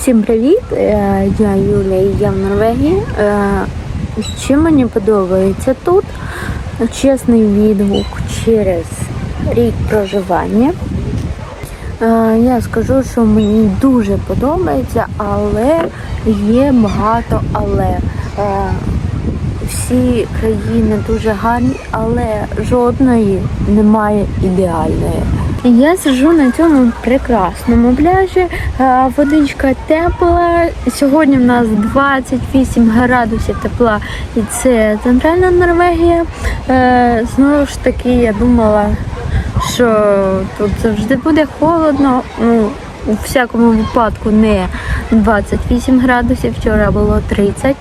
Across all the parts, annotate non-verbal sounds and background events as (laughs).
Всім привіт! Е, Я Юля і я в Норвегії. Е, Чим мені подобається тут? Чесний відгук через рік проживання. Е, Я скажу, що мені дуже подобається, але є багато але. Е, Всі країни дуже гарні, але жодної немає ідеальної. Я сиджу на цьому прекрасному пляжі. Е, Водичка тепла. Сьогодні в нас 28 градусів тепла, і це центральна Норвегія. Е, Знову ж таки, я думала, що тут завжди буде холодно. Ну, у всякому випадку не 28 градусів, вчора було 30.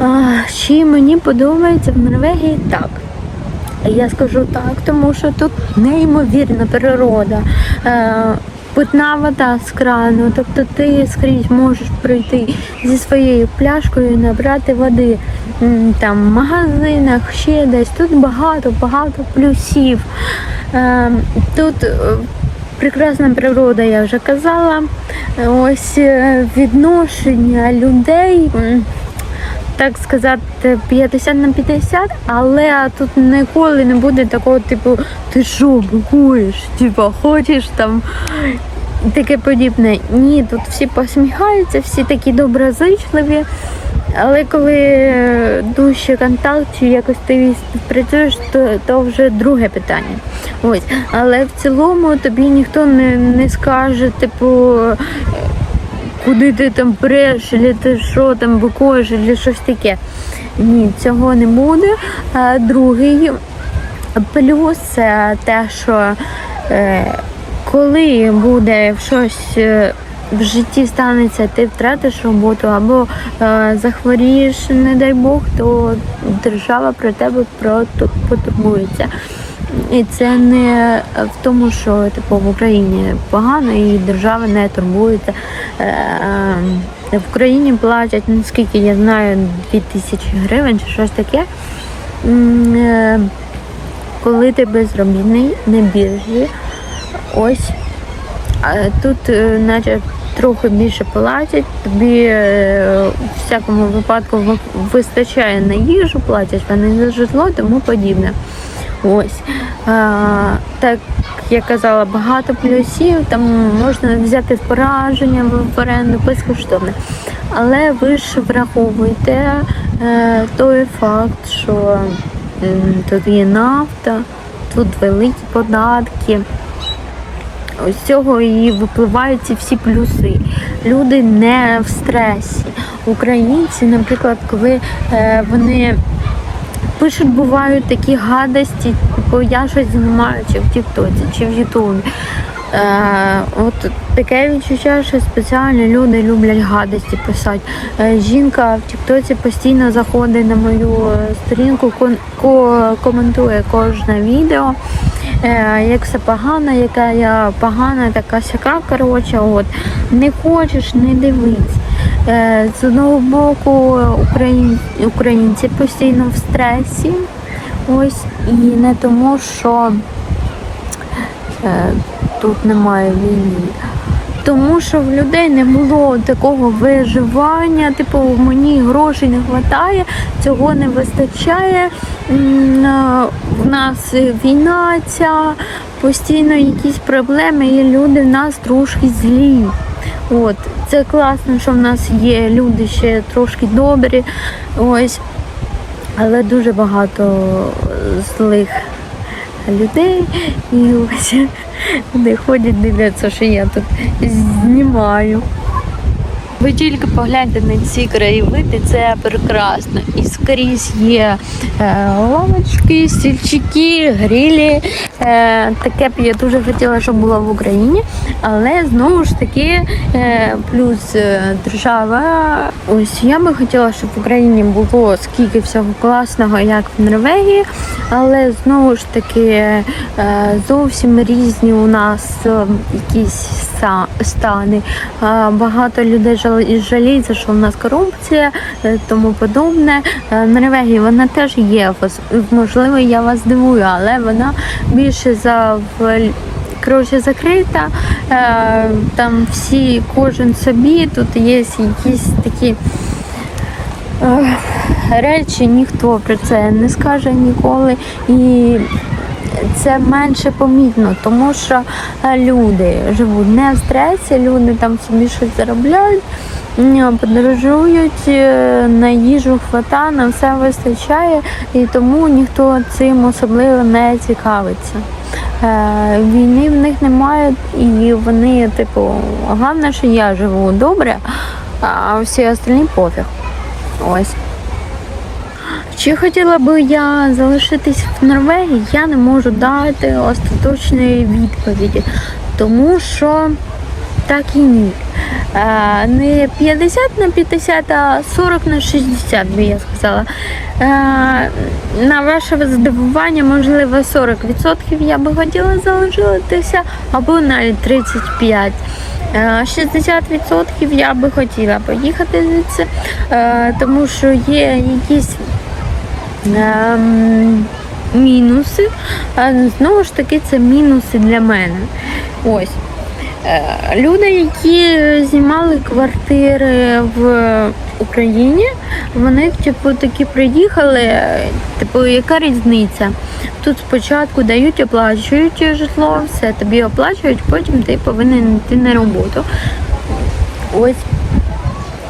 А, Чи мені подобається в Норвегії так. Я скажу так, тому що тут неймовірна природа. Е, Питна вода з крану, тобто ти скрізь можеш прийти зі своєю пляшкою набрати води там в магазинах, ще десь. Тут багато, багато плюсів. Е, Тут е, прекрасна природа, я вже казала. Ось відношення людей. Так сказати, 50 на 50, але тут ніколи не буде такого, типу, ти що, букуєш, типу, хочеш там таке подібне. Ні, тут всі посміхаються, всі такі доброзичливі. Але коли дужче контакт чи якось ти співпрацюєш, то, то вже друге питання. Ось. Але в цілому тобі ніхто не, не скаже, типу, куди ти там преш, чи ти що там бикуєш, чи щось таке. Ні, цього не буде. Другий плюс це те, що е, коли буде щось е, в житті станеться, ти втратиш роботу або е, захворієш, не дай Бог, то держава про тебе потурбується. І це не в тому, що типу в Україні погано і держава не турбується. Е, е, В Україні платять, наскільки я знаю, 2000 гривень чи щось таке. Е, Коли ти безробітний на біржі, ось тут, наче трохи більше платять, тобі в всякому випадку вистачає на їжу, платять вони за житло, тому подібне. Ось. А, так я казала, багато плюсів, там можна взяти враження в оренду безкоштовно. Але ви ж враховуйте е, той факт, що м, тут є нафта, тут великі податки. Ось цього і випливають всі плюси. Люди не в стресі. Українці, наприклад, коли е, вони пишуть, бувають такі гадості, типу я щось знімаю чи в Тіктоці, чи в Ютубі. Е, от таке відчуття, що спеціально люди люблять гадості писати. Е, жінка в Тіктоці постійно заходить на мою е, сторінку, кон- ко- коментує кожне відео. Е, як все погано, яка я погана, така сяка. Коротше, от не хочеш, не дивись. Е, з одного боку, українці постійно в стресі. Ось і не тому, що е, тут немає війни. Тому що в людей не було такого виживання, типу мені грошей не вистачає, цього не вистачає. Е, В нас війна ця, постійно якісь проблеми, і люди в нас трошки злі. От це класно, що в нас є люди ще трошки добрі. Ось, але дуже багато злих людей. І ось (laughs) вони ходять, дивляться, що я тут знімаю. Ви тільки погляньте на ці краєвиди, це прекрасно. І скрізь є е, лавочки, стільчики, грилі. Е, таке б я дуже хотіла, щоб було в Україні. Але знову ж таки, е, плюс е, держава. Ось я би хотіла, щоб в Україні було скільки всього класного, як в Норвегії. Але знову ж таки е, зовсім різні у нас е, якісь стани. Багато людей жал- жаліються, що в нас корупція, е, тому подобне. Е, В Норвегії вона теж є. Можливо, я вас дивую, але вона більше за в- коротше, закрита. Е, там всі, кожен собі, тут є якісь такі речі, ніхто про це не скаже ніколи. І це менше помітно, тому що е, люди живуть не в стресі, люди там собі щось заробляють, подорожують, е, на їжу хвата, на все вистачає, і тому ніхто цим особливо не цікавиться. Е, Війни в них немає, і вони, типу, головне, що я живу добре, а всі остальні пофіг. Ось. Чи хотіла би я залишитись в Норвегії, я не можу дати остаточної відповіді, тому що так і ні. Е, не 50 на 50, а 40 на 60, би я сказала. Е, на ваше здивування, можливо, 40% я би хотіла залишитися, або навіть 35%. Е, 60% я би хотіла поїхати звідси, е, тому що є якісь мінуси. А знову ж таки, це мінуси для мене. Ось. Е, Люди, які знімали квартири в Україні, вони типу такі приїхали. Типу, яка різниця? Тут спочатку дають, оплачують житло, все тобі оплачують, потім ти повинен йти на роботу. Ось.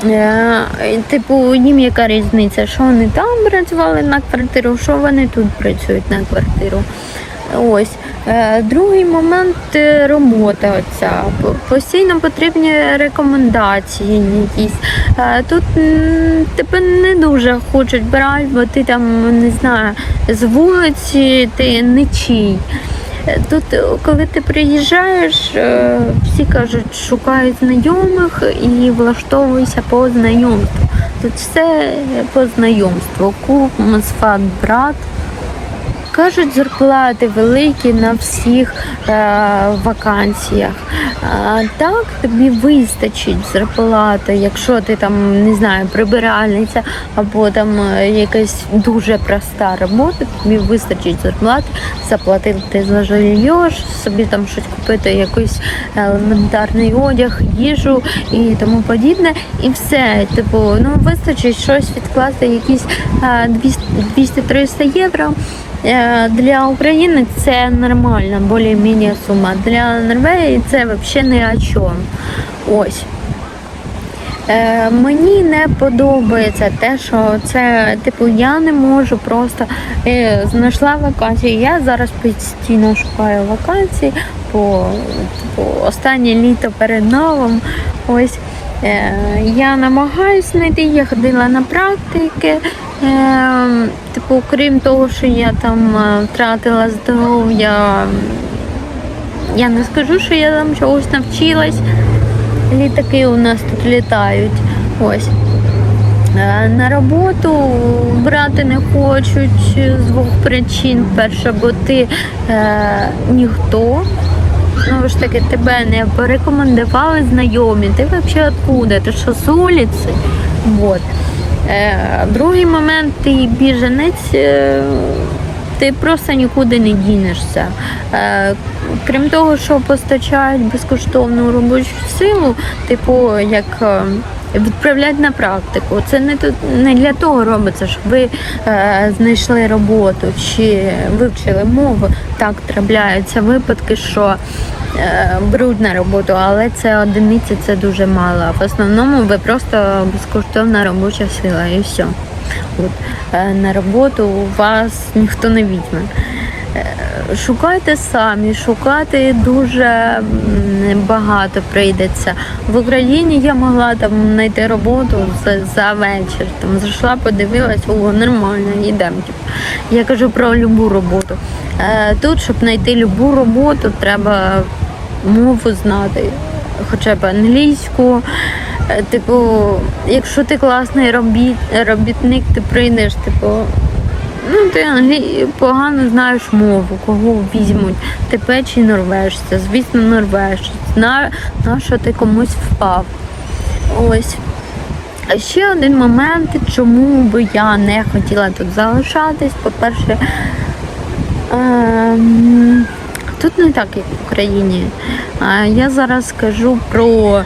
Е, Типу, їм яка різниця, що вони там працювали на квартиру, що вони тут працюють на квартиру. Ось. Е, Другий момент е, робота. Оця. Постійно потрібні рекомендації якісь. Тут тебе не дуже хочуть брати, бо ти там не знаю, з вулиці ти не чий. Е, Тут, е, коли ти приїжджаєш, е, всі кажуть, шукають знайомих і влаштовуйся по знайомству. Тут все по знайомству. Кум, сфат, брат. Кажуть, зарплати великі на всіх е, вакансіях. А, так тобі вистачить зарплати, якщо ти там не знаю, прибиральниця або там е, якась дуже проста робота, тобі вистачить зарплати, заплатити за жилье, собі там щось купити, якийсь елементарний одяг, їжу і тому подібне. І все, типу, ну вистачить щось відкласти, якісь е, 200 200-300 євро. Е, Для України це нормальна, більш-менш сума. Для Норвегії це взагалі не о чому. Ось. Е, мені не подобається те, що це, типу, я не можу просто е, знайшла вакансію. Я зараз постійно шукаю вакансії по типу, останнє літо перед новим. Ось я намагаюся знайти, я ходила на практики. Е, типу, крім того, що я там е, втратила здоров'я, я не скажу, що я там чогось навчилась. Літаки у нас тут літають. Ось. Е, На роботу брати не хочуть з двох причин. Перше, бо ти е, ніхто. Знову ж таки, тебе не порекомендували знайомі. Ти взагалі откуда? Ти що з вулиці? Вот. Е, другий момент, ти біженець, е, ти просто нікуди не дінешся. Е, крім того, що постачають безкоштовну робочу силу, типу, як відправляють на практику. Це не, не для того робиться, щоб ви е, знайшли роботу чи вивчили мову. Так трапляються випадки, що е, беруть на роботу, але це одиниці, це дуже мало. В основному ви просто безкоштовна робоча сила і все. От, е, на роботу вас ніхто не візьме. Е, Шукайте самі, шукати дуже багато прийдеться. В Україні я могла там знайти роботу за, за вечір. Там зайшла, подивилась, о, нормально, йдемо. Я кажу про любу роботу. Е, Тут, щоб знайти любу роботу, треба мову знати, хоча б англійську. Е, Типу, якщо ти класний робіт, робітник, ти прийдеш, типу, ну ти англі... погано знаєш мову, кого візьмуть, тебе чи норвежця, звісно, норвежець. На, на що ти комусь впав. Ось. А ще один момент, чому би я не хотіла тут залишатись. По-перше, ем, тут не так, як в Україні. Я зараз скажу про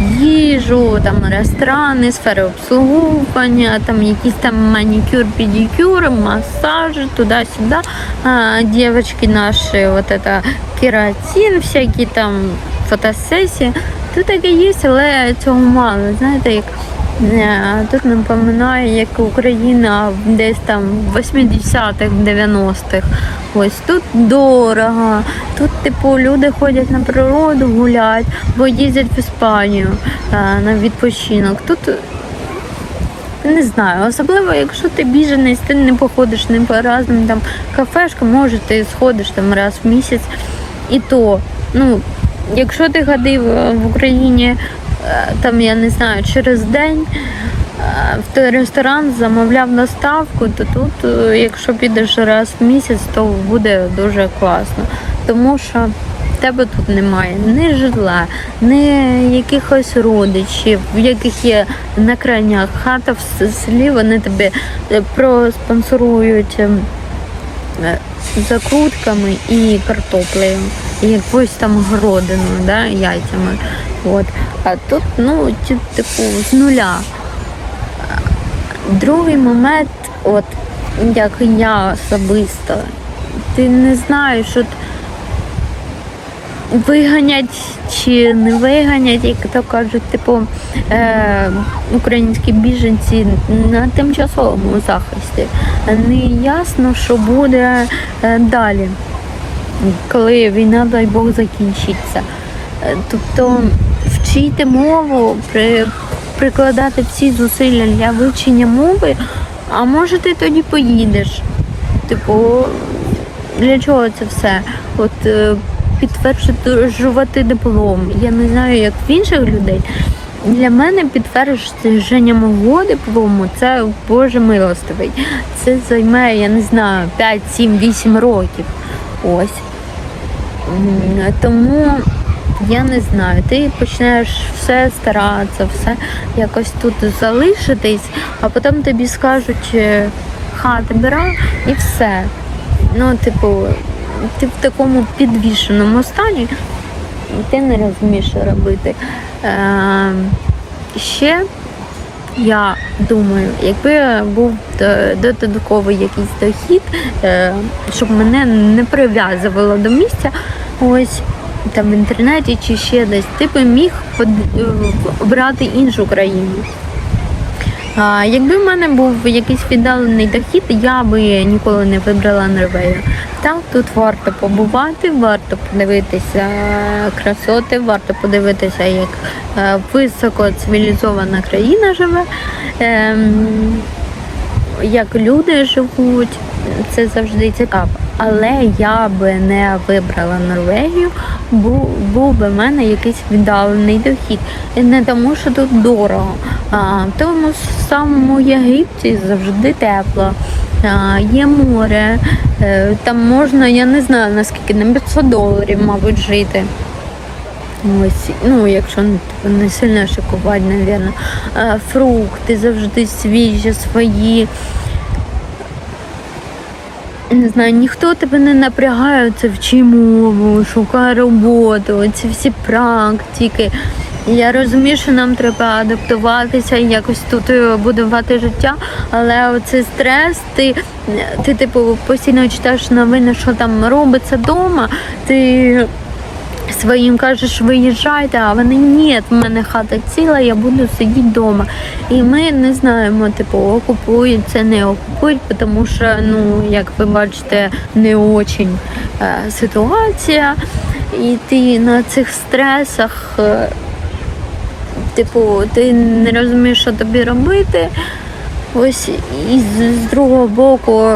їжу, там ресторани, сфери обслуговування, там якісь там манікюр, педикюр, масажі, туди-сюди. Дівчатки наші, вот это кератин, всякі там фотосесії. Тут таке є, але цього мало. Знаєте, як тут напоминає, як Україна десь там в 80-х, 90-х. Ось тут дорого. Тут, типу, люди ходять на природу гулять, бо їздять в Іспанію е, на відпочинок. Тут не знаю, особливо, якщо ти біженець, ти не походиш не по разним там кафешкам, може ти сходиш там раз в місяць. І то, ну, якщо ти ходив е, в Україні, е, там я не знаю, через день е, в той ресторан замовляв доставку, то тут, е, якщо підеш раз в місяць, то буде дуже класно. Тому що тебе тут немає ні житла, ні якихось родичів, в яких є на крайнях хата в селі, вони тобі е, проспонсорують ем, е, закрутками і картоплею, якоюсь там городиною, да, яйцями. От. А тут, ну, типу, з нуля. Другий момент, от як я особисто, ти не знаєш, от виганять чи не виганять, як то кажуть, типу е, українські біженці на тимчасовому захисті. Не ясно, що буде е, далі, коли війна, дай Бог, закінчиться. Е, Тобто вчити мову, при, прикладати всі зусилля для вивчення мови, а може ти тоді поїдеш. Типу, для чого це все? От е, підтверджувати диплом. Я не знаю, як в інших людей. Для мене підтвердження мого диплому це Боже милостивий. Це займе, я не знаю, 5, 7, 8 років. Ось. Тому я не знаю, ти почнеш все старатися, все якось тут залишитись, а потім тобі скажуть е, хати бира і все. Ну, типу, ти в такому підвішеному стані, ти не розумієш, що робити. Е, ще я думаю, якби був додатковий якийсь дохід, е, щоб мене не прив'язувало до місця, ось там в інтернеті чи ще десь, ти би міг е, обрати іншу країну. А, якби в мене був якийсь віддалений дохід, я би ніколи не вибрала Норвегію. Так, тут варто побувати, варто подивитися красоти, варто подивитися, як е, високо цивілізована країна живе, ем, як люди живуть. Це завжди цікаво. Але я би не вибрала Норвегію, був, був би в мене якийсь віддалений дохід. І не тому, що тут дорого, а в тому самому Єгипті завжди тепло. Є море, е, там можна, я не знаю наскільки, на 500 доларів, мабуть, жити. Ось, ну, якщо не сильно шикувати, мабуть. Фрукти завжди свіжі, свої. Не знаю, ніхто тебе не напрягає, це вчи мову, шукай роботу, ці всі практики. Я розумію, що нам треба адаптуватися і якось тут е, будувати життя, але оцей стрес, ти, ти типу постійно читаєш новини, що там робиться вдома, ти своїм кажеш, виїжджайте, а вони ні, в мене хата ціла, я буду сидіти вдома. І ми не знаємо, типу, окупують це, не окупують, тому що, ну, як ви бачите, не очень е, ситуація. І ти на цих стресах, е, типу, ти не розумієш, що тобі робити. Ось і з, з другого боку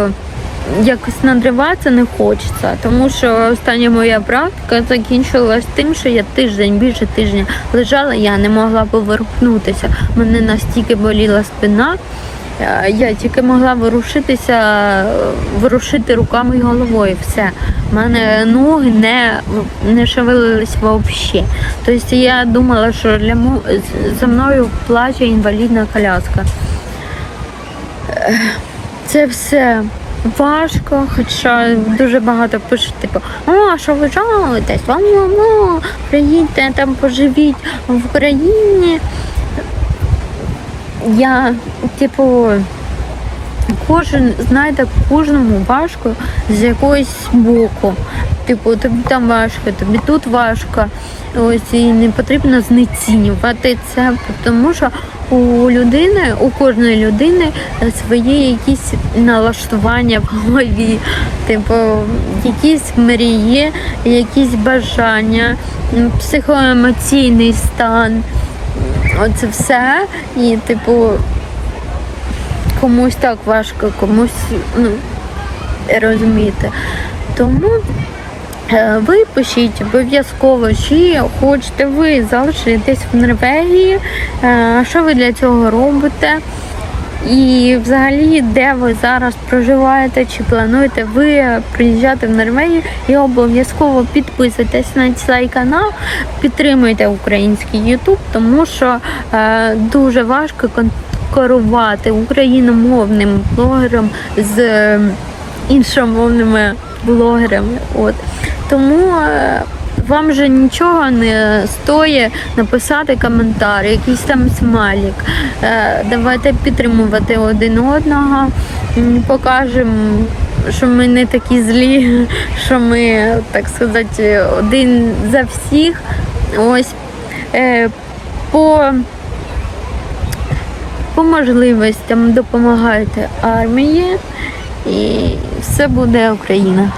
якось надриватися не хочеться, тому що остання моя практика закінчилась тим, що я тиждень, більше тижня лежала, я не могла повернутися. Мене настільки боліла спина. е, Я тільки могла ворушитися, ворушити руками і головою. Все. У мене ноги не, не шевелились взагалі. Тобто я думала, що для за мною плаче інвалідна коляска. Е, Це все важко, хоча дуже багато пишуть, типу, а що ви жалуєтесь? Вам воно, приїдьте там поживіть в Україні. Я, типу, кожен, знаєте, кожному важко з якогось боку. Типу, тобі там важко, тобі тут важко. Ось і не потрібно знецінювати це, тому що у людини, у кожної людини свої якісь налаштування в голові, типу, якісь мрії, якісь бажання, психоемоційний стан. Оце все. І, типу, комусь так важко, комусь, ну, розумієте. Тому е, ви пишіть обов'язково, чи хочете ви залишитись в Норвегії, е, що ви для цього робите. І взагалі, де ви зараз проживаєте, чи плануєте ви приїжджати в Норвегію і обов'язково підписуйтесь на цей канал, підтримуйте український YouTube, тому що е, дуже важко конкурувати україномовним блогерам з е, іншомовними блогерами. От. Тому е, вам же нічого не стоїть написати коментар, якийсь там смайлик. Е, Давайте підтримувати один одного, покажемо, що ми не такі злі, (laughs) що ми, так сказати, один за всіх. Ось е, по, по можливостям допомагайте армії і все буде Україна.